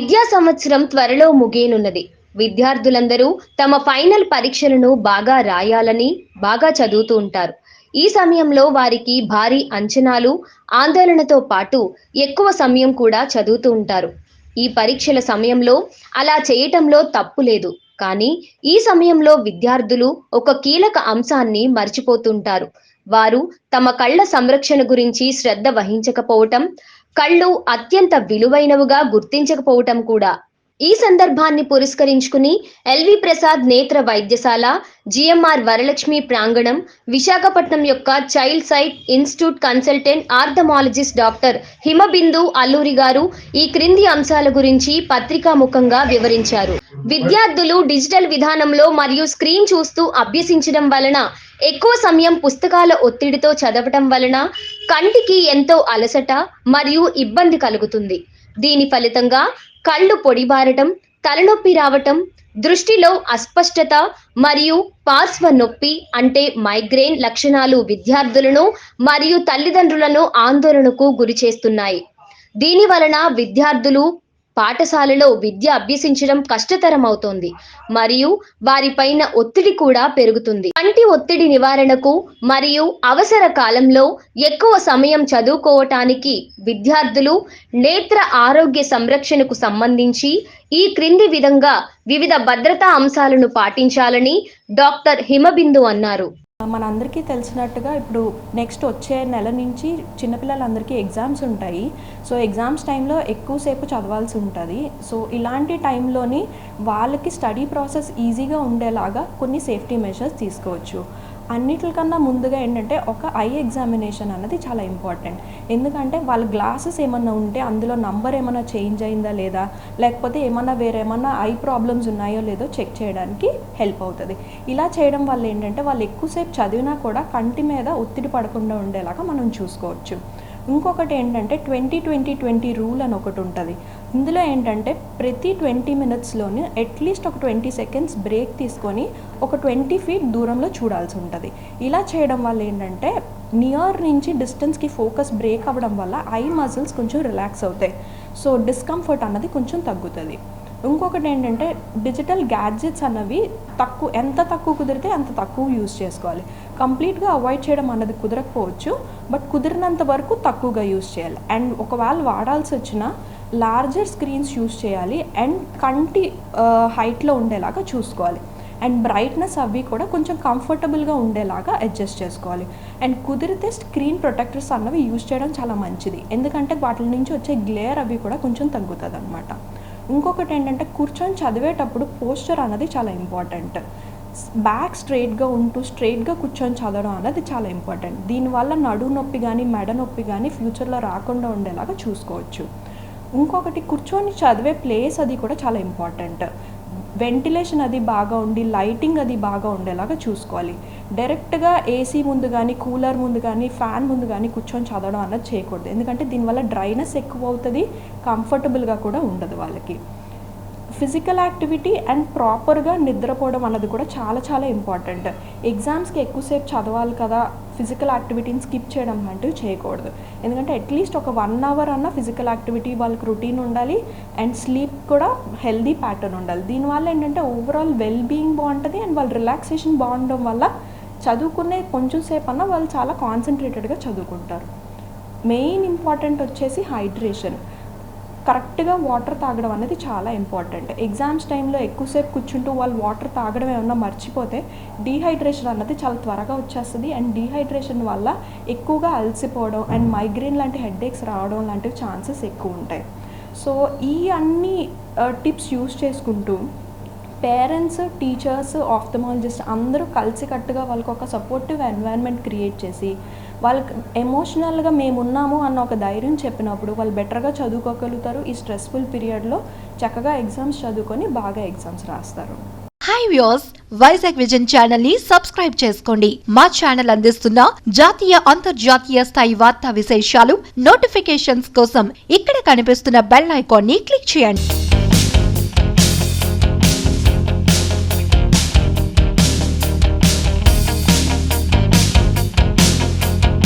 విద్యా సంవత్సరం త్వరలో ముగియనున్నది. విద్యార్థులందరూ తమ ఫైనల్ పరీక్షలను బాగా రాయాలని బాగా చదువుతూ ఉంటారు. ఈ సమయంలో వారికి భారీ అంచనాలు ఆందోళనతో పాటు ఎక్కువ సమయం కూడా చదువుతూ ఉంటారు. ఈ పరీక్షల సమయంలో అలా చేయటంలో తప్పు లేదు. కానీ ఈ సమయంలో విద్యార్థులు ఒక కీలక అంశాన్ని మర్చిపోతుంటారు వారు తమ కళ్ళ సంరక్షణ గురించి శ్రద్ధ వహించకపోవటం కళ్ళు అత్యంత విలువైనవిగా గుర్తించకపోవటం కూడా. ఈ సందర్భాన్ని పురస్కరించుకుని ఎల్వి ప్రసాద్ నేత్ర వైద్యశాల జిఎంఆర్ వరలక్ష్మి ప్రాంగణం విశాఖపట్నం యొక్క child sight institute consultant ophthalmologist doctor Himabindu Alluri గారు ఈ క్రింది అంశాల గురించి పత్రికాముఖంగా వివరించారు. విద్యార్థులు డిజిటల్ విధానంలో మరియు స్క్రీన్ చూస్తూ అభ్యసించడం వలన ఎక్కువ సమయం పుస్తకాల ఒత్తిడితో చదవటం వలన కంటికి ఎంతో అలసట మరియు ఇబ్బంది కలుగుతుంది. దీని ఫలితంగా కళ్ళు పొడిబారటం తలనొప్పి రావటం దృష్టిలో అస్పష్టత మరియు పార్శ్వ నొప్పి అంటే మైగ్రేన్ లక్షణాలు విద్యార్థులను మరియు తల్లిదండ్రులను ఆందోళనకు గురి చేస్తున్నాయి. దీని వలన విద్యార్థులు పాఠశాలలో విద్య అభ్యసించడం కష్టతరం అవుతోంది మరియు వారిపైన ఒత్తిడి కూడా పెరుగుతుంది. కంటి ఒత్తిడి నివారణకు మరియు అవసర కాలంలో ఎక్కువ సమయం చదువుకోవటానికి విద్యార్థులు నేత్ర ఆరోగ్య సంరక్షణకు సంబంధించి ఈ క్రింది విధంగా వివిధ భద్రతా అంశాలను పాటించాలని డాక్టర్ హిమబిందు అన్నారు. మనందరికీ తెలిసినట్టుగా ఇప్పుడు నెక్స్ట్ వచ్చే నెల నుంచి చిన్నపిల్లలందరికీ ఎగ్జామ్స్ ఉంటాయి. సో ఎగ్జామ్స్ టైంలో ఎక్కువసేపు చదవాల్సి ఉంటుంది. సో ఇలాంటి టైంలోని వాళ్ళకి స్టడీ ప్రాసెస్ ఈజీగా ఉండేలాగా కొన్ని సేఫ్టీ మెషర్స్ తీసుకోవచ్చు. అన్నిటికన్నా ముందుగా ఏంటంటే ఒక ఐ ఎగ్జామినేషన్ అన్నది చాలా ఇంపార్టెంట్. ఎందుకంటే వాళ్ళ గ్లాసెస్ ఏమన్నా ఉంటే అందులో నంబర్ ఏమైనా చేంజ్ అయిందా లేదా లేకపోతే ఏమన్నా వేరేమన్నా ఐ ప్రాబ్లమ్స్ ఉన్నాయో లేదో చెక్ చేయడానికి హెల్ప్ అవుతుంది. ఇలా చేయడం వల్ల ఏంటంటే వాళ్ళు ఎక్కువసేపు చదివినా కూడా కంటి మీద ఒత్తిడి పడకుండా ఉండేలాగా మనం చూసుకోవచ్చు. ఇంకొకటి ఏంటంటే ట్వంటీ ట్వంటీ ట్వంటీ రూల్ అని ఒకటి ఉంటుంది. ఇందులో ఏంటంటే ప్రతి ట్వంటీ మినిట్స్లోని అట్లీస్ట్ ఒక ట్వంటీ సెకండ్స్ బ్రేక్ తీసుకొని ఒక ట్వంటీ ఫీట్ దూరంలో చూడాల్సి ఉంటుంది. ఇలా చేయడం వల్ల ఏంటంటే నియర్ నుంచి డిస్టెన్స్కి ఫోకస్ బ్రేక్ అవ్వడం వల్ల ఐ మజిల్స్ కొంచెం రిలాక్స్ అవుతాయి. సో డిస్కంఫర్ట్ అన్నది కొంచెం తగ్గుతుంది. ఇంకొకటి ఏంటంటే డిజిటల్ గ్యాడ్జెట్స్ అన్నవి తక్కువ ఎంత తక్కువ కుదిరితే అంత తక్కువ యూజ్ చేసుకోవాలి. కంప్లీట్గా అవాయిడ్ చేయడం అన్నది కుదరకపోవచ్చు బట్ కుదిరినంత వరకు తక్కువగా యూజ్ చేయాలి. అండ్ ఒకవేళ వాడాల్సి వచ్చినా లార్జర్ స్క్రీన్స్ యూజ్ చేయాలి అండ్ కంటి హైట్లో ఉండేలాగా చూసుకోవాలి. అండ్ బ్రైట్నెస్ అవి కూడా కొంచెం కంఫర్టబుల్గా ఉండేలాగా అడ్జస్ట్ చేసుకోవాలి. అండ్ కుదిరితే స్క్రీన్ ప్రొటెక్టర్స్ అన్నవి యూజ్ చేయడం చాలా మంచిది. ఎందుకంటే వాటి నుంచి వచ్చే గ్లేర్ అవి కూడా కొంచెం తగ్గుతుంది అనమాట ఇంకొకటి ఏంటంటే కూర్చొని చదివేటప్పుడు పోస్చర్ అన్నది చాలా ఇంపార్టెంట్. బ్యాక్ స్ట్రైట్గా ఉంటూ స్ట్రైట్గా కూర్చొని చదవడం అనేది చాలా ఇంపార్టెంట్. దీనివల్ల నడు నొప్పి కానీ మెడ నొప్పి కానీ ఫ్యూచర్లో రాకుండా ఉండేలాగా చూసుకోవచ్చు. ఇంకొకటి కూర్చొని చదివే ప్లేస్ అది కూడా చాలా ఇంపార్టెంట్. వెంటిలేషన్ అది బాగా ఉండి లైటింగ్ అది బాగా ఉండేలాగా చూసుకోవాలి. డైరెక్ట్గా ఏసీ ముందు కానీ కూలర్ ముందు కానీ ఫ్యాన్ ముందు కానీ కూర్చొని చదవడం అన్నది చేయకూడదు. ఎందుకంటే దీనివల్ల డ్రైనెస్ ఎక్కువ అవుతుంది కంఫర్టబుల్గా కూడా ఉండదు వాళ్ళకి. ఫిజికల్ యాక్టివిటీ అండ్ ప్రాపర్గా నిద్రపోవడం అన్నది కూడా చాలా చాలా ఇంపార్టెంట్. ఎగ్జామ్స్కి ఎక్కువసేపు చదవాలి కదా ఫిజికల్ యాక్టివిటీని స్కిప్ చేయడం లాంటివి చేయకూడదు. ఎందుకంటే అట్లీస్ట్ ఒక వన్ అవర్ అన్న ఫిజికల్ యాక్టివిటీ వాళ్ళకి రొటీన్ ఉండాలి అండ్ స్లీప్ కూడా హెల్దీ ప్యాటర్న్ ఉండాలి. దీనివల్ల ఏంటంటే ఓవరాల్ వెల్ బీయింగ్ బాగుంటుంది అండ్ వాళ్ళ రిలాక్సేషన్ బాగుండడం వల్ల చదువుకునే కొంచెం సేపు అన్న వాళ్ళు చాలా కాన్సన్ట్రేటెడ్గా చదువుకుంటారు. మెయిన్ ఇంపార్టెంట్ వచ్చేసి హైడ్రేషన్. కరెక్ట్గా వాటర్ తాగడం అనేది చాలా ఇంపార్టెంట్. ఎగ్జామ్స్ టైంలో ఎక్కువసేపు కూర్చుంటూ వాళ్ళు వాటర్ తాగడం ఏమన్నా మర్చిపోతే డీహైడ్రేషన్ అన్నది చాలా త్వరగా వచ్చేస్తుంది. అండ్ డీహైడ్రేషన్ వల్ల ఎక్కువగా అలసిపోవడం అండ్ మైగ్రేన్ లాంటి హెడ్ఏక్స్ రావడం లాంటివి ఛాన్సెస్ ఎక్కువ ఉంటాయి. సో ఈ అన్ని టిప్స్ యూస్ చేసుకుంటూ పేరెంట్స్ టీచర్స్ ఆఫ్థమాలజిస్ట్ అందరూ కలిసికట్టుగా వాళ్ళకి ఒక సపోర్టివ్ ఎన్వైరన్మెంట్ క్రియేట్ చేసి వాళ్ళకి ఎమోషనల్గా మేమున్నాము అన్న ఒక ధైర్యం చెప్పినప్పుడు వాళ్ళు బెటర్గా చదువుకోగలుగుతారు. ఈ స్ట్రెస్ఫుల్ పీరియడ్లో చక్కగా ఎగ్జామ్స్ చదువుకొని బాగా ఎగ్జామ్స్ రాస్తారు. హాయ్ వ్యూస్ వైజాగ్ విజన్ ఛానల్ని సబ్స్క్రైబ్ చేసుకోండి. మా ఛానల్ అందిస్తున్న జాతీయ అంతర్జాతీయ స్థాయి వార్తా విశేషాలు నోటిఫికేషన్స్ కోసం ఇక్కడ కనిపిస్తున్న బెల్ ఐకాన్ని క్లిక్ చేయండి.